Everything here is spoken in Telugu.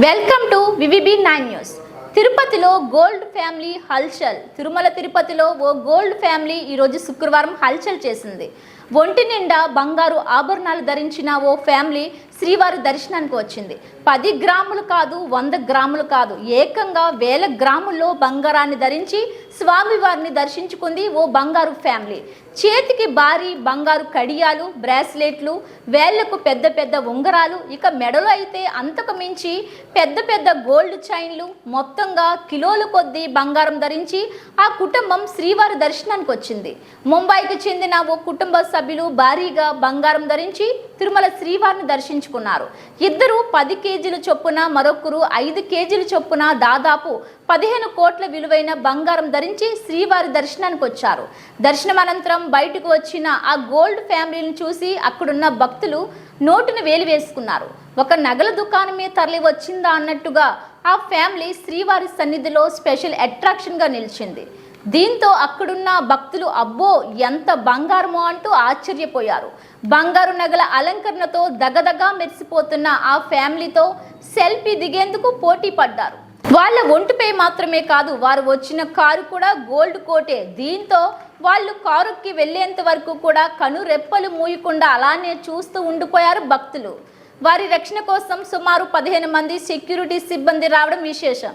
Welcome to VVB nine news. తిరుపతిలో గోల్డ్ ఫ్యామిలీ హల్చల్. తిరుమల తిరుపతిలో ఓ గోల్డ్ ఫ్యామిలీ ఈరోజు శుక్రవారం హల్చల్ చేసింది. ఒంటి నిండా బంగారు ఆభరణాలు ధరించిన ఓ ఫ్యామిలీ శ్రీవారి దర్శనానికి వచ్చింది. పది గ్రాములు కాదు వంద గ్రాములు కాదు. ఏకంగా వేల గ్రాముల్లో బంగారాన్ని ధరించి స్వామివారిని దర్శించుకుంది ఓ బంగారు ఫ్యామిలీ. చేతికి భారీ బంగారు కడియాలు బ్రాస్లెట్లు వేళ్ళకు పెద్ద పెద్ద ఉంగరాలు ఇక మెడలో అయితే అంతకు మించి పెద్ద పెద్ద గోల్డ్ చైన్లు మొత్తంగా కిలోలు కొద్దీ బంగారం ధరించి ఆ కుటుంబం శ్రీవారి దర్శనానికి వచ్చింది. ముంబైకి చెందిన ఓ కుటుంబ సభ్యులు భారీగా బంగారం ధరించి తిరుమల శ్రీవారిని దర్శించుకున్నారు. ఇద్దరు పది కేజీలు చొప్పున మరొకరు ఐదు కేజీల చొప్పున దాదాపు పదిహేను కోట్ల విలువైన బంగారం ధరించి శ్రీవారి దర్శనానికి వచ్చారు. దర్శనం అనంతరం బయటకు వచ్చిన ఆ గోల్డ్ ఫ్యామిలీని చూసి అక్కడున్న భక్తులు నోటును వేలు వేసుకున్నారు. ఒక నగల దుకాణమే తరలి వచ్చిందా అన్నట్టుగా ఆ ఫ్యామిలీ శ్రీవారి సన్నిధిలో స్పెషల్ అట్రాక్షన్గా నిలిచింది. దీంతో అక్కడున్న భక్తులు అబ్బో ఎంత బంగారమో అంటూ ఆశ్చర్యపోయారు. బంగారు నగల అలంకరణతో దగదగా మెరిసిపోతున్న ఆ ఫ్యామిలీతో సెల్ఫీ దిగేందుకు పోటీ పడ్డారు. వాళ్ళ ఒంటిపై మాత్రమే కాదు వారు వచ్చిన కారు కూడా గోల్డ్ కోటే. దీంతో వాళ్ళు కారుకి వెళ్ళేంత వరకు కూడా కను రెప్పలు మూయకుండా అలానే చూస్తూ ఉండిపోయారు భక్తులు. వారి రక్షణ కోసం సుమారు పదిహేను మంది సెక్యూరిటీ సిబ్బంది రావడం విశేషం.